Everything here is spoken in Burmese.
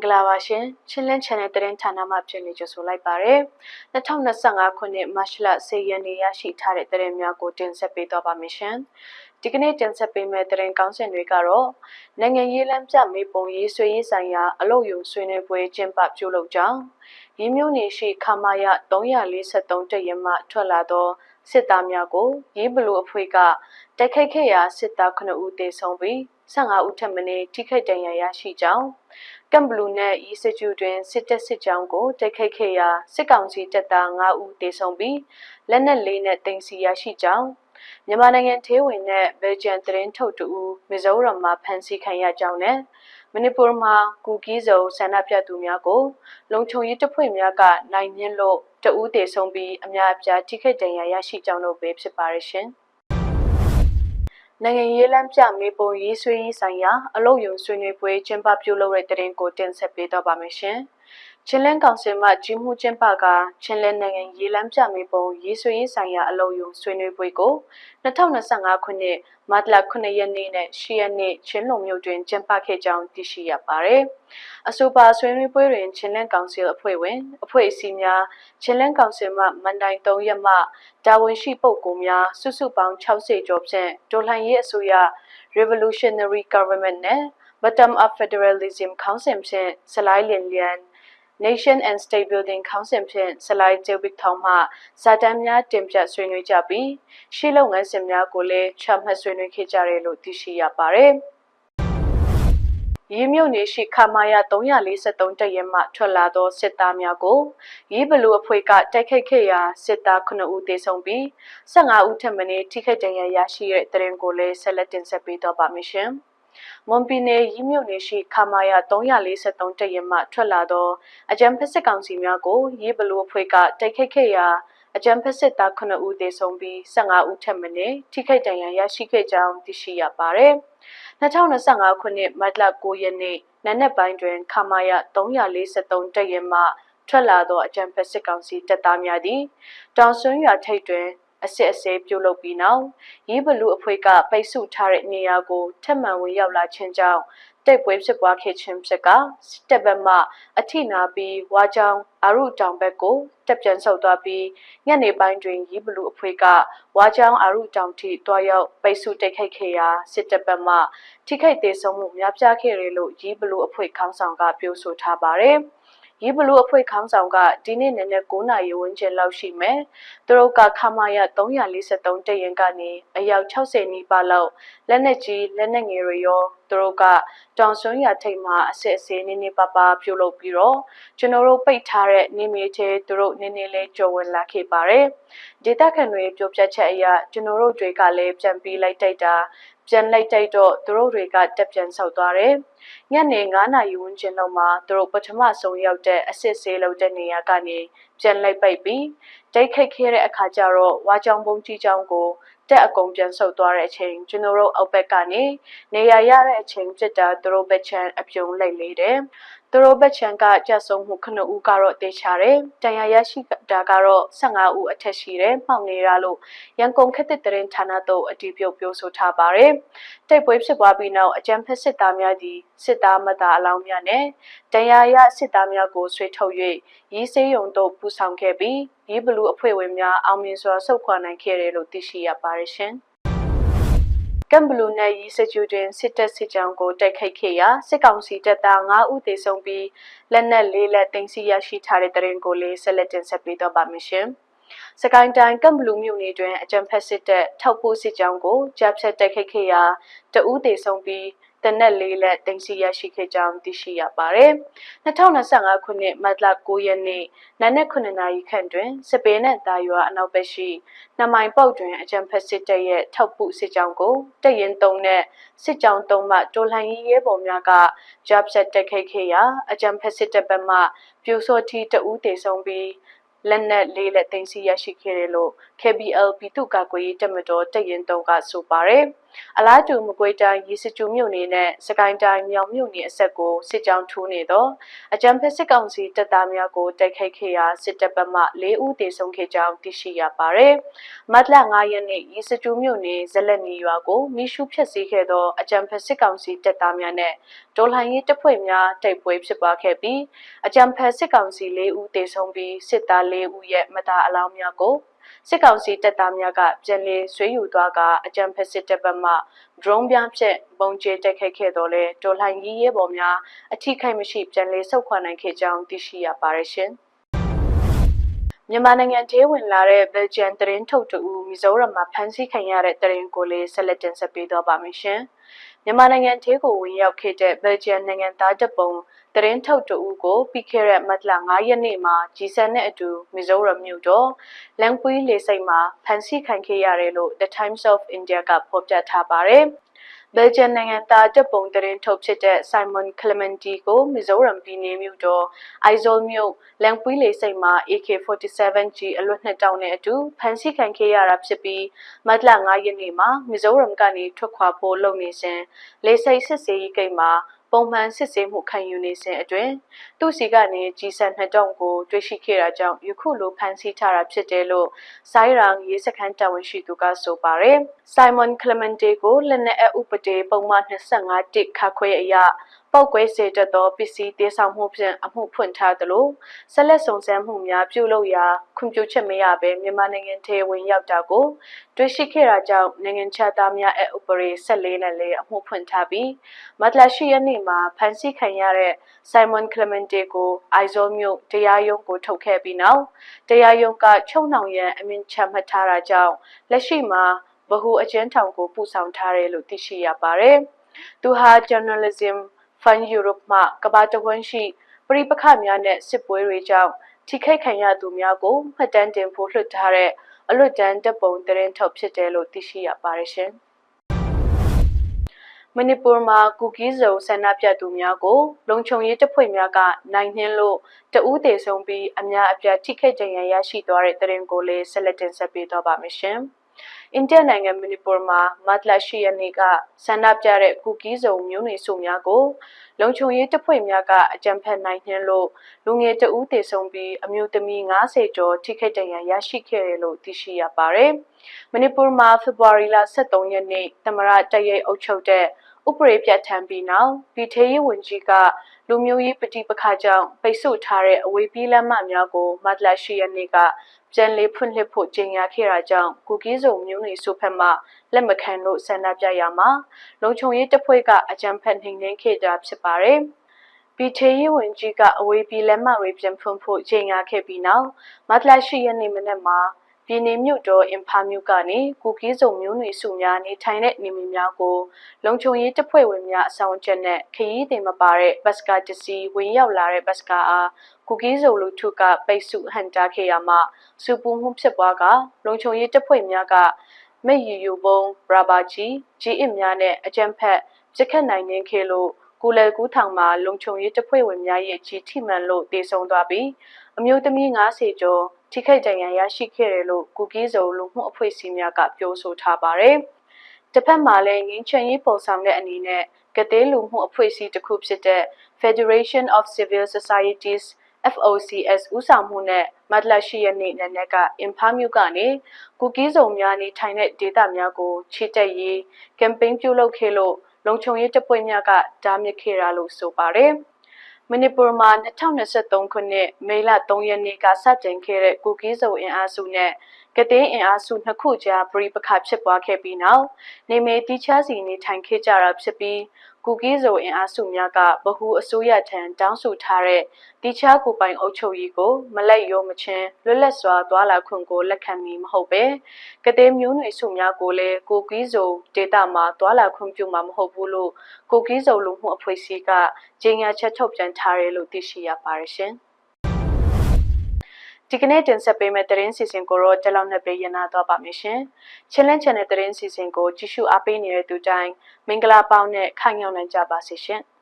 င်္ဂလာပါရှင်ချင်းလင်း channel သတင်းဌာနမှဖြစ်နေကြဆိုလိုက်ပါရယ်2025ခုနှစ်မတ်လ10ရက်နေ့ရရှိထားတဲ့သတင်းများကိုတင်ဆက်ပေးသွားပါမယ်ရှင်ဒီကနေ့တင်ဆက်ပေးမယ့်သတင်းကောင်းစဉ်တွေကတော့နိုင်ငံရေးလမ်းပြမေပုံရေးဆွေးရေးဆိုင်ရာအလုပ်ယုံဆွေးနွေးပွဲကျင်းပပြုလုပ်ကြောင်းရင်းမျိုးနေရှိခမာယ343တရမှထွက်လာသော စစ်သားများကိုရေးဘလူအဖွဲ့ကတိုက်ခိုက်ခဲ့ရာစစ်သား9ဦးသေဆုံးပြီး15ဦးထပ်မံထိခိုက်ဒဏ်ရာရရှိကြောင်းကမ်ဘလူနဲ့ဤစစ်ကျူတွင်စစ်တပ်စစ်ကြောင်းကိုတိုက်ခိုက်ခဲ့ရာစစ်ကောင်စီတပ်သား9ဦးသေဆုံးပြီးလက်နက်လေးနဲ့တင်စီရရှိကြောင်းမြန်မာနိုင်ငံသေးဝင်တဲ့ဘယ်ဂျန်သတင်းထုတ်တူမီဇိုရမ်မှာဖမ်းဆီးခံရကြောင်းနဲ့ မဏိပူမှာကူကီးစုံဆန္ဒပြသူများကို လုံခြုံရေးတပ်ဖွဲ့များကနိုင်မြင့်လို့တဦးသေဆုံးပြီးအများအပြားထိခိုက်ဒဏ်ရာရရှိကြောင်းတို့ပဲဖြစ်ပါရရှင်။နိုင်ငံရေးလမ်းပြမေပုံရေးဆွေးရေးဆိုင်ရာအလုပ်ယုံဆွေးနွေးပွဲကျင်းပပြုလုပ်တဲ့တဲ့ရင်ကိုတင်ဆက်ပေးတော့ပါမယ်ရှင်။ ချင်းလန်းကောင်စင်မှကြီးမှုကျင်းပကချင်းလန်းနိုင်ငံရေလမ်းပြမေပုံရေးဆွေးရေးဆိုင်ရာအလုပ်ယုံဆွေးနွေးပွဲကို2025ခုနှစ်မတ်လ9ရက်နေ့နဲ့10ရက်နေ့ချင်းလုံမြို့တွင်ကျင်းပခဲ့ကြောင်းသိရှိရပါတယ်။အဆိုပါဆွေးနွေးပွဲတွင်ချင်းလန်းကောင်စီအဖွဲ့ဝင်အဖွဲ့အစည်းများချင်းလန်းကောင်စီမှမန်တိုင်3ရက်မှတာဝန်ရှိပုဂ္ဂိုလ်များစုစုပေါင်း60ကျော်ဖြင့်ဒေါ်လှန်ရေးအစိုးရ Revolutionary Government နဲ့ Bottom Up Federalism Council ဖြင့်စလိုင်းလင်လျန် Nation and State Building Council ဖြင့်ဆလိုက်ဂျေဘစ်ထောင်မှစာတမ်းများတင်ပြဆွေးနွေးကြပြီးရှေ့လုပ်ငန်းစဉ်များကိုလည်းချမှတ်ဆွေးနွေးခဲ့ကြတယ်လို့သိရှိရပါတယ်။ရေးမြုပ်နေရှိခမာယ343တရဲမှထွက်လာသောစစ်သားများကိုရေးဘလူအဖွဲ့ကတိုက်ခိုက်ခဲ့ရာစစ်သား9ဦးသေဆုံးပြီး15ဦးထပ်မံထိခိုက်ဒဏ်ရာရရှိတဲ့တဲ့ရင်ကိုလည်းဆက်လက်တင်ဆက်ပေးတော့ပါမယ်ရှင်။ မွန်ပြည်နယ်ရီးမြို့နယ်ရှိခမာယာ343တရင်မှထွက်လာသောအကြံဖက်စစ်ကောင်စီများကိုရေးဘလူအဖွဲ့ကတိုက်ခိုက်ခဲ့ရာအကြံဖက်စစ်သား9ဦးသေဆုံးပြီး15ဦးထက်မနည်းထိခိုက်ဒဏ်ရာရရှိခဲ့ကြောင်းသိရှိရပါတယ်။2025ခုနှစ်မတ်လ9ရက်နေ့နနက်ပိုင်းတွင်ခမာယာ343တရင်မှထွက်လာသောအကြံဖက်စစ်ကောင်စီတပ်သားများသည်တောင်စွန်းရွာထိပ်တွင် အစစ်အဆေးပြုလုပ်ပြီးနောက်ရေးဘလူအဖွဲ့ကပိတ်ဆို့ထားတဲ့နေရာကိုထပ်မံဝင်ရောက်လာခြင်းကြောင့်တိုက်ပွဲဖြစ်ပွားခဲ့ခြင်းဖြစ်ကစစ်တပ်ဘက်မှအထိနာပြီးဝါကြောင်အာရုတောင်ဘက်ကိုတက်ပြန်ဆုတ်သွားပြီးညနေပိုင်းတွင်ရေးဘလူအဖွဲ့ကဝါကြောင်အာရုတောင်ထိတွားရောက်ပိတ်ဆို့တိုက်ခိုက်ခဲ့ရာစစ်တပ်ဘက်မှထိခိုက်ဒေဆုံးမှုများပြားခဲ့တယ်လို့ရေးဘလူအဖွဲ့ခေါင်းဆောင်ကပြောဆိုထားပါတယ်။ ရေးဘလူးအဖွဲ့ခေါင်းဆောင်ကဒီနေ့နည်းနည်း9နာရီဝန်းကျင်လောက်ရှိမယ်။သူတို့ကခမာယ343တရင်ကနေအယောက်60နီးပါးလောက်လက်နက်ကြီးလက်နက်ငယ်တွေရောသူတို့ကတောင်စွန်းရထိပ်မှာအစစ်အဆေးနည်းနည်းပါးပါးပြုလုပ်ပြီးတော့ကျွန်တော်တို့ပိတ်ထားတဲ့နေမြေချေသူတို့နည်းနည်းလေးကြော်ဝင်လာခဲ့ပါတယ်။ဒေတာခန်တွေပြောပြချက်အရကျွန်တော်တို့တွေကလည်းပြန်ပြီးလိုက်တိုက်တာ ပြန်လိုက်တိုက်တော့သူတို့တွေကတက်ပြန်ဆောက်သွားတယ်။ညနေ9နာရီဝန်းကျင်လောက်မှာသူတို့ပထမဆုံးရောက်တဲ့အစစ်ဆေးလုပ်တဲ့နေရာကနေပြန်လိုက်ပိတ်ပြီးတိုက်ခိုက်ခဲ့တဲ့အခါကျတော့ဝါကြောင်ပုံကြီးကြောင်ကိုတက်အကုန်ပြန်ဆုတ်သွားတဲ့အချိန်ကျွန်တော်တို့အောက်ဘက်ကနေနေရာရတဲ့အချိန်ဖြစ်တာသူတို့ဘက်ချမ်းအပြုံလိုက်လေတယ် သူတို့ဘက်ချန်ကကြက်ဆုံးမှု9ဦးကတော့တေချာတယ်။တန်ရာရရှိတာကတော့15ဦးအထက်ရှိတယ်။မှောင်နေတာလို့ရန်ကုန်ခက်တဲ့တရင်ဌာနတို့အတည်ပြုပြောဆိုထားပါတယ်။တိုက်ပွဲဖြစ်ပွားပြီးနောက်အကြမ်းဖက်စစ်သားများသည်စစ်သားမသားအလောင်းများနဲ့တန်ရာရစစ်သားများကိုဆွေးထုတ်၍ရီးစေးရုံတို့ပူဆောင်ခဲ့ပြီးရီးဘလူးအဖွဲ့ဝင်များအောင်မြင်စွာဆုတ်ခွာနိုင်ခဲ့တယ်လို့သိရှိရပါတယ်ရှင်။ ကမ်ဘလူနယ်ရီစစ်ကျူတွင်စစ်တပ်စစ်ကြောင်းကိုတိုက်ခိုက်ခဲ့ရာစစ်ကောင်စီတပ်သား9ဦးသေဆုံးပြီးလက်နက်၄လက်တင်စီရရှိထားတဲ့တရင်ကိုလေးဆက်လက်တင်ဆက်ပေးတော့ပါမယ်ရှင်။စကိုင်းတိုင်းကမ်ဘလူမြို့နယ်တွင်အကြံဖက်စစ်တပ်ထောက်ပို့စစ်ကြောင်းကိုကြားဖြတ်တိုက်ခိုက်ခဲ့ရာတဦးသေဆုံးပြီး တနက်လေးလက်တင်စီရရှိခဲ့ကြောင်းသိရှိရပါတယ်။2025ခုနှစ်မတ်လ9ရက်နေ့နနက်9နာရီခန့်တွင်စပင်းနဲ့တာရွာအနောက်ဘက်ရှိနမိုင်ပုတ်တွင်အကြံဖက်စစ်တပ်ရဲ့ထောက်ပူစစ်ကြောင်းကိုတရင်တုံနဲ့စစ်ကြောင်းတုံးမှတိုလှန်ရေးရဲဘော်များကဂျပ်ဆက်တက်ခိတ်ခဲ့ရာအကြံဖက်စစ်တပ်ဘက်မှပြူစောတီတဦးတေဆုံးပြီးလက်နက်လေးလက်သိမ်းဆီးရရှိခဲ့တယ်လို့ KBL ပြည်သူ့ကာကွယ်ရေးတပ်မတော်တရင်တုံးကဆိုပါတယ်။အလားတူမကွေးတိုင်းရီစကျူမြို့နယ်နဲ့စကိုင်းတိုင်းမြောင်မြို့နယ်အဆက်ကိုစစ်ကြောင်းထိုးနေတော့အကြံဖက်စစ်ကောင်စီတပ်သားများကိုတိုက်ခိုက်ခဲ့ရာစစ်တပ်ဘက်မှ၄ဦးသေဆုံးခဲ့ကြောင်းသိရှိရပါတယ်။မတ်လ9ရက်နေ့ရီစကျူမြို့နယ်ဇလက်နီရွာကိုမိရှုဖျက်ဆီးခဲ့သောအကြံဖက်စစ်ကောင်စီတပ်သားများနဲ့ဒေါ်လှန်ရေးတပ်ဖွဲ့များတိုက်ပွဲဖြစ်ပွားခဲ့ပြီးအကြံဖက်စစ်ကောင်စီ၄ဦးသေဆုံးပြီးစစ်သား၄ဦးရဲ့မသားအလောင်းများကို စစ်ကောင်စီတပ်သားများကပြန်လည်ဆွေးယူသွားကအကြံဖက်စစ်တပ်ဘက်မှ drone ပြားဖြင့်ပုံကျဲတိုက်ခိုက်ခဲ့တော်လဲဒေါ်လှန်ရေးရဲဘော်များအထိခိုက်မရှိပြန်လည်ဆုတ်ခွာနိုင်ခဲ့ကြောင်းသိရှိရပါတယ်ရှင်။မြန်မာနိုင်ငံထဲဝင်လာတဲ့ဘယ်ဂျန်သတင်းထုတ်တူမီဇိုရမ်မှာဖမ်းဆီးခံရတဲ့သတင်းကိုလေးဆက်လက်တင်ဆက်ပေးတော့ပါမယ်ရှင်။မြန်မာနိုင်ငံထဲကိုဝင်ရောက်ခဲ့တဲ့ဘယ်ဂျန်နိုင်ငံသားတပ်ပုံ သတင်းထုတ်တူကိုပြီးခဲ့တဲ့မတ်လ9ရက်နေ့မှာဂျီဆန်နဲ့အတူမီဇိုရမ်မြို့တော်လန်ကွီလေစိတ်မှာဖမ်းဆီးခံခဲ့ရတယ်လို့ The Times of India ကဖော်ပြထားပါတယ်။ဘယ်ဂျန်နိုင်ငံသားတပ်ပုံသတင်းထုတ်ဖြစ်တဲ့ Simon Clementi ကိုမီဇိုရမ်ပြည်နယ်မြို့တော် Aizawl မြို့လန်ပွီးလေစိတ်မှာ AK47G အလွတ်နှစ်တောင်းနဲ့အတူဖမ်းဆီးခံခဲ့ရတာဖြစ်ပြီးမတ်လ9ရက်နေ့မှာမီဇိုရမ်ကနေထွက်ခွာဖို့လုပ်နေစဉ်လေစိတ်စစ်စေးရေးဂိတ်မှာ ပုံမှန်စစ်ဆေးမှုခံယူနေစဉ်အတွင်းသူ့စီကနေကြီးစံနှစ်တောင်ကိုတွေ့ရှိခဲ့တာကြောင့်ယခုလိုဖမ်းဆီးထားတာဖြစ်တယ်လို့ဆိုင်းရန်ရေးစခန်းတာဝန်ရှိသူကဆိုပါတယ်။ Simon Clemente ကိုလက်နက်အဥပဒေပုံမှန်25တစ်ခါခွဲအရ ပောက်ကွဲစေတတ်သောပစ္စည်းတေဆောင်မှုဖြင့်အမှုဖွင့်ထားသလိုဆက်လက်စုံစမ်းမှုများပြုလုပ်ရာခွင့်ပြုချက်မရဘဲမြန်မာနိုင်ငံထဲဝင်ရောက်တာကိုတွေ့ရှိခဲ့တာကြောင့်နိုင်ငံခြားသားများအဥပဒေ14နဲ့လည်းအမှုဖွင့်ထားပြီးမတ်လ10ရက်နေ့မှာဖမ်းဆီးခံရတဲ့ Simon Clemente ကိုအိုင်ဇောမြို့တရားရုံးကိုထုတ်ခဲ့ပြီးနောက်တရားရုံးကချုံနှောင်ရန်အမိန့်ချမှတ်ထားတာကြောင့်လက်ရှိမှာဗဟုအကျဉ်းထောင်ကိုပို့ဆောင်ထားတယ်လို့သိရှိရပါတယ်။သူဟာ journalism Fund Europe မှကမ္ဘာတဝန်းရှိပဋိပက္ခများနဲ့စစ်ပွဲတွေကြောင့်ထိခိုက်ခံရသူများကိုမှတ်တမ်းတင်ဖို့လွှတ်ထားတဲ့အလွတ်တန်းတပ်ပုံသတင်းထုတ်ဖြစ်တယ်လို့သိရှိရပါတယ်ရှင်။မဏိပူမှာကူကီးစုံဆန္ဒပြသူများကိုလုံခြုံရေးတပ်ဖွဲ့များကနိုင်နှင်းလို့တဦးသေးဆုံးပြီးအများအပြားထိခိုက်ဒဏ်ရာရရှိသွားတဲ့တရင်ကိုလေးဆက်လက်တင်ဆက်ပေးတော့ပါမယ်ရှင်။ အိန္ဒိယနိုင်ငံမဏိပူမှာမတ်လ10ရက်နေ့ကဆန္ဒပြတဲ့ကူကီးစုံမျိုးနွေစုများကိုလုံခြုံရေးတပ်ဖွဲ့များကအကြမ်းဖက်နိုင်နှင်းလို့လူငယ်တဦးသေဆုံးပြီးအမျိုးသမီး90ကျော်ထိခိုက်ဒဏ်ရာရရှိခဲ့တယ်လို့သိရှိရပါတယ်။မဏိပူမှာဖေဖော်ဝါရီလ23ရက်နေ့သမရတရိပ်အုပ်ချုပ်တဲ့ဥပဒေပြဋ္ဌာန်းပြီးနောက်ပြည်ထောင်ရေးဝန်ကြီးကလူမျိုးရေးပဋိပက္ခကြောင့်ပိတ်ဆို့ထားတဲ့အဝေးပြေးလမ်းမများကိုမတ်လ10ရက်နေ့က ပြန်လည်ဖွင့်လှစ်ဖို့ကြေညာခဲ့တာကြောင့်ကူကီးစုံမျိုးနွေစုဖက်မှလက်မခံလို့ဆန္ဒပြရမှာလုံခြုံရေးတပ်ဖွဲ့ကအကြမ်းဖက်နှိမ်နင်းခဲ့တာဖြစ်ပါတယ်။ပြည်ထေးရေးဝန်ကြီးကအဝေးပြေးလက်မှတ်တွေပြန်ဖွင့်ဖို့ကြေညာခဲ့ပြီးနောက်မတ်လ10ရက်နေ့မနက်မှာ ပြည်နယ်မြို့တော်အင်ဖာမြို့ကနေကူကီးစုံမျိုးနွေစုများနေထိုင်တဲ့နေမည်များကိုလုံခြုံရေးတပ်ဖွဲ့ဝင်များအဆောင်ချက်နဲ့ခရီးသည်မပါတဲ့ဘတ်စကားတစီဝင်ရောက်လာတဲ့ဘတ်စကားအားကူကီးစုံလူထုကပိတ်ဆို့ဟန်တာခဲ့ရမှစူပူမှုဖြစ်ပွားကလုံခြုံရေးတပ်ဖွဲ့များကမဲ့ရီယူပုံရာဘာချီဂျီအစ်များနဲ့အကြမ်းဖက်ပြစ်ခတ်နိုင်နေခဲ့လို့ကူလယ်ကူးထောင်မှာလုံခြုံရေးတပ်ဖွဲ့ဝင်များရဲ့ကြီးထိမှန်လို့တေဆုံးသွားပြီးအမျိုးသမီး90ကျော် ထိခိုက်ဒဏ်ရာရရှိခဲ့တယ်လို့ကူကီးစုံလူမှုအဖွဲ့အစည်းများကပြောဆိုထားပါတယ်။တစ်ဖက်မှာလည်းငင်းချင်ရေးပုံဆောင်တဲ့အနေနဲ့ကတဲ့လူမှုအဖွဲ့အစည်းတစ်ခုဖြစ်တဲ့ Federation of Civil Societies FOCS ဦးဆောင်မှုနဲ့မတ်လရှိရက်နေ့နံနက်ကအင်ဖာမြို့ကနေကူကီးစုံများနေထိုင်တဲ့ဒေသများကိုခြေတက်ရေးကမ်ပိန်းပြုလုပ်ခဲ့လို့လုံခြုံရေးတပ်ဖွဲ့များကတားမြစ်ခဲ့တာလို့ဆိုပါတယ်။ မဏိပူမှာ2023ခုနှစ်မေလ3ရက်နေ့ကစတင်ခဲ့တဲ့ကူကီးစုံအင်အားစုနဲ့ ကတင်းအင်အားစုနှစ်ခုကြားပြည်ပခါဖြစ်ပွားခဲ့ပြီးနောက်နေမေတီချားစီနေထိုင်ခဲ့ကြတာဖြစ်ပြီးကူကီးစုံအင်အားစုများကဗဟုအစိုးရထံတောင်းဆိုထားတဲ့တီချားကိုပိုင်အုပ်ချုပ်ရေးကိုမလက်ရောမချင်းလွတ်လပ်စွာသွာလာခွင့်ကိုလက်ခံမီမဟုတ်ပဲကတဲ့မျိုးနွေစုများကိုလည်းကိုကီးစုံဒေတာမှာသွာလာခွင့်ပြုမှာမဟုတ်ဘူးလို့ကိုကီးစုံလူမှုအဖွဲ့အစည်းကကြေညာချက်ထုတ်ပြန်ထားတယ်လို့သိရှိရပါတယ်ရှင်။ ဒီကနေ့တင်ဆက်ပေးမယ့်သတင်းစီစဉ်ကိုတော့ဒီလောက်နဲ့ပဲရနာတော့ပါမယ်ရှင်။ Challenge Channel သတင်းစီစဉ်ကိုကြည့်ရှုအားပေးနေတဲ့သူတိုင်းမင်္ဂလာပေါင်းနဲ့ခိုင်မြောက်နိုင်ကြပါစေရှင်။